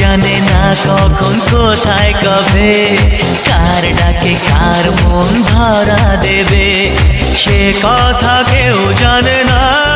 জানে না কখন কোথায় কবে, কার ডাকে কার মন ধরা দেবে। সে কথা কেউ জানে না।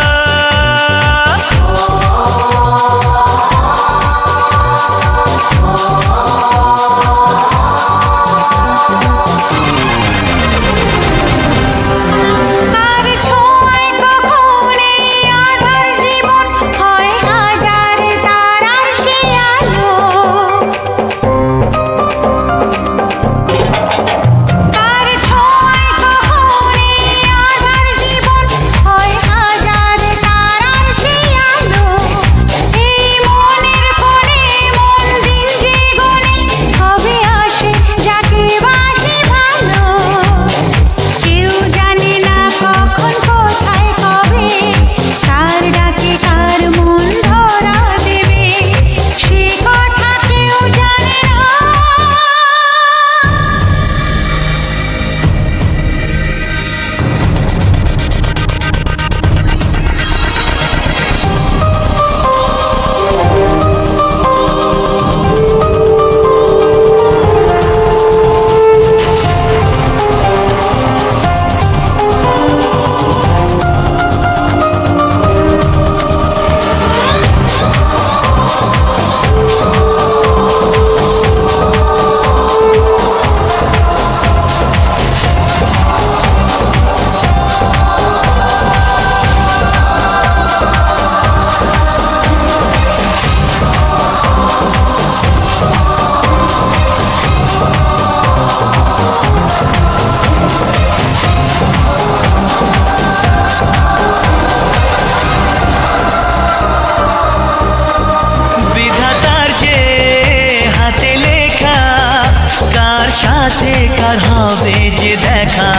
কার হবে যে দেখা।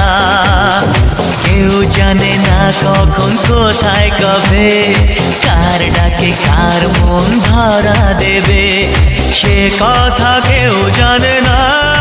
কেউ জানে না কখন, কোথায়, কবে, কার ডাকে কার মন ধরা দেবে। সে কথা কেউ জানে না।